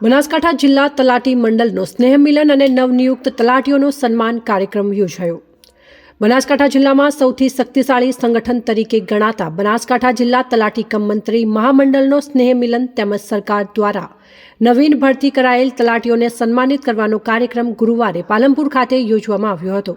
બનાસકાંઠા જિલ્લા તલાટી મંડળનો સ્નેહ મિલન અને નવનિયુક્ત તલાટીઓનો સન્માન કાર્યક્રમ યોજાયો. બનાસકાંઠા જિલ્લામાં સૌથી શક્તિશાળી સંગઠન તરીકે ગણાતા બનાસકાંઠા જિલ્લા તલાટી કમ મંત્રી મહામંડળનો સ્નેહ મિલન તેમજ સરકાર દ્વારા નવીન ભરતી કરાયેલ તલાટીઓને સન્માનિત કરવાનો કાર્યક્રમ ગુરુવારે પાલનપુર ખાતે યોજવામાં આવ્યો હતો.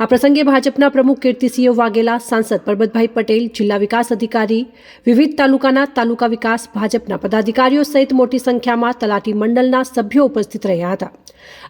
આ પ્રસંગે ભાજપના પ્રમુખ કીર્તિસિંહ વાઘેલા, સાંસદ પરબતભાઈ પટેલ, જિલ્લા વિકાસ અધિકારી, વિવિધ તાલુકાના તાલુકા વિકાસ, ભાજપના પદાધિકારીઓ સહિત મોટી સંખ્યામાં તલાટી મંડળના સભ્યો ઉપસ્થિત રહ્યા હતા.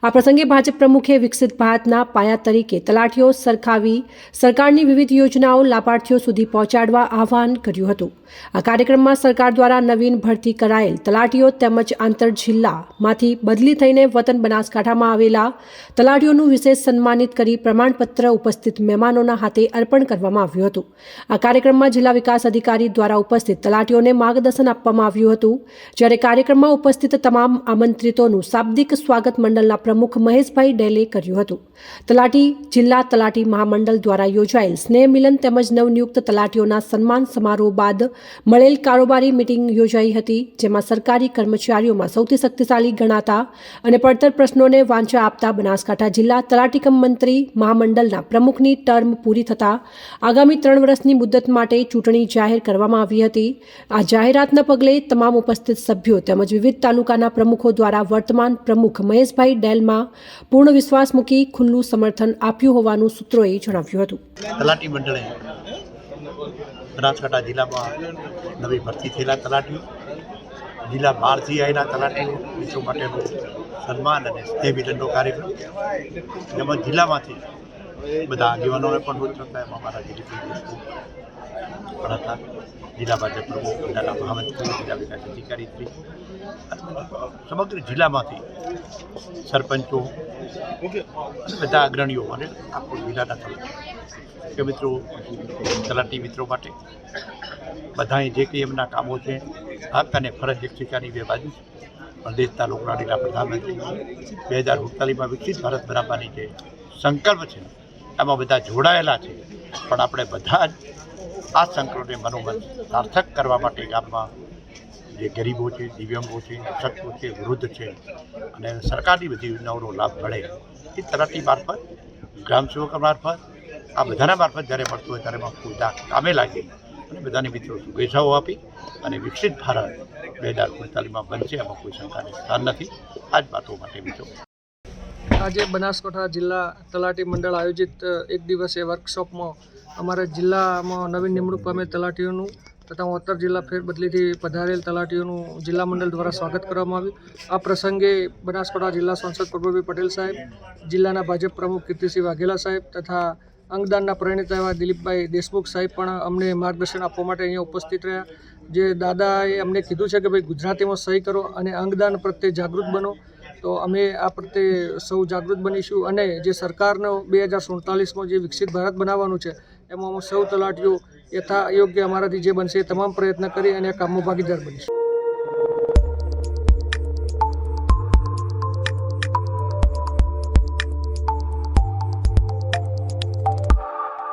આ પ્રસંગે ભાજપ પ્રમુખે વિકસિત ભારતના પાયા તરીકે તલાટીઓ સરખાવી સરકારની વિવિધ યોજનાઓ લાભાર્થીઓ સુધી પહોંચાડવા આહવાન કર્યું હતું. આ કાર્યક્રમમાં સરકાર દ્વારા નવીન ભરતી કરાયેલ તલાટીઓ તેમજ આંતર જિલ્લામાંથી બદલી થઈને વતન બનાસકાંઠામાં આવેલા તલાટીઓનું વિશેષ સન્માનિત કરી પ્રમાણપત્ર ઉપસ્થિત મહેમાનોના હાથે અર્પણ કરવામાં આવ્યું હતું. આ કાર્યક્રમમાં જિલ્લા વિકાસ અધિકારી દ્વારા ઉપસ્થિત તલાટીઓને માર્ગદર્શન આપવામાં આવ્યું હતું. જ્યારે કાર્યક્રમમાં ઉપસ્થિત તમામ આમંત્રિતોનું શાબ્દિક સ્વાગત મંડળના પ્રમુખ મહેશભાઈ ડેલે કર્યું હતું. તલાટી, જિલ્લા તલાટી મહામંડળ દ્વારા યોજાયેલ સ્નેહ મિલન તેમજ નવનિયુક્ત તલાટીઓના સન્માન સમારોહ બાદ મળેલ કારોબારી મિટિંગ યોજાઈ હતી, જેમાં સરકારી કર્મચારીઓમાં સૌથી શક્તિશાળી ગણાતા અને પડતર પ્રશ્નોને વાંચા આપતા બનાસકાંઠા જિલ્લા તલાટીકમ મંત્રી મહામંડળના પ્રમુખની ટર્મ પૂરી થતાં આગામી ત્રણ વર્ષની મુદત માટે ચૂંટણી જાહેર કરવામાં આવી હતી. આ જાહેરાતના પગલે તમામ ઉપસ્થિત સભ્યો તેમજ વિવિધ તાલુકાના પ્રમુખો દ્વારા વર્તમાન પ્રમુખ મહેશભાઈ ડેલમાં પૂર્ણ વિશ્વાસ મૂકી ખુલ્લું સમર્થન આપ્યું હોવાનું સૂત્રોએ જણાવ્યું હતું. તલાટી મંડળે બનાસકાંઠા જિલ્લામાં નવી ભરતી થયેલા તલાટીઓ જિલ્લા બહારથી આવેલા તલાટીઓ મિત્રો માટેનું સન્માન અને સ્નેહ મિલનનો કાર્યક્રમ. જેમાં જિલ્લામાંથી બધા આગેવાનોને પણ રોજ હતા એમાં મારા પણ હતા. જિલ્લા ભાજપ પ્રમુખ જિલ્લાના મહામંત્રી, જિલ્લા વિકાસ અધિકારી શ્રી, સમગ્ર જિલ્લામાંથી સરપંચો બધા અગ્રણીઓ અને આખું જિલ્લાના તલાટી મિત્રો તલાટી મિત્રો માટે બધાએ જે કંઈ એમના કામો છે હક અને ફરજ એક શિકાની બે બાજુ છે. પણ દેશના લોકલાડીના પ્રધાનમંત્રી બે હજાર સુડતાલીસમાં વિકસિત ભારત બનાવવાની જે સંકલ્પ છે એમાં બધા જોડાયેલા છે. પણ આપણે બધા જ આ સંકલ્પને મનોમન સાર્થક કરવા માટે ગામમાં જે ગરીબો છે, દિવ્યાંગો છે અશક્તો છે, વૃદ્ધ છે અને સરકારની બધી યોજનાઓનો લાભ મળે એ તરફની મારફત, ગ્રામસેવક મારફત, આ બધાના મારફત જ્યારે મળતું હોય ત્યારે એમાં કામે લાગે અને બધાને મિત્રો શુભેચ્છાઓ આપી અને વિકસિત ભારત બે હજાર સુડતાલીસમાં બનશે એમાં કોઈ શંકાને સ્થાન નથી. આ જ વાતો માટે મિત્રો. આજે બનાસકાંઠા જિલ્લા તલાટી મંડળ આયોજિત એક દિવસીય વર્કશોપમાં અમારા જિલ્લામાં નવીન નિમણૂક પામેલ તલાટીઓનું તથા ઉત્તર જિલ્લા ફેરબદલીથી પધારેલ તલાટીઓનું જિલ્લા મંડળ દ્વારા સ્વાગત કરવામાં આવ્યું. આ પ્રસંગે બનાસકાંઠા જિલ્લા સાંસદ પ્રભુભાઈ પટેલ સાહેબ, જિલ્લાના ભાજપ પ્રમુખ કીર્તિસિંહ વાઘેલા સાહેબ તથા અંગદાનના પરિણીતા એવા દિલીપભાઈ દેશમુખ સાહેબ પણ અમને માર્ગદર્શન આપવા માટે અહીંયા ઉપસ્થિત રહ્યા. જે દાદાએ અમને કીધું છે કે ભાઈ ગુજરાતીમાં સહી કરો અને અંગદાન પ્રત્યે જાગૃત બનો. તો અમે આ પ્રત્યે સૌ જાગૃત બનીશું અને જે સરકારનો બે હજાર સુડતાલીસમાં જે વિકસિત ભારત બનાવવાનું છે, એમાં અમે સૌ તલાટીઓ યથા યોગ્ય અમારાથી જે બનશે એ તમામ પ્રયત્ન કરી અને કામમાં ભાગીદાર બનીશું.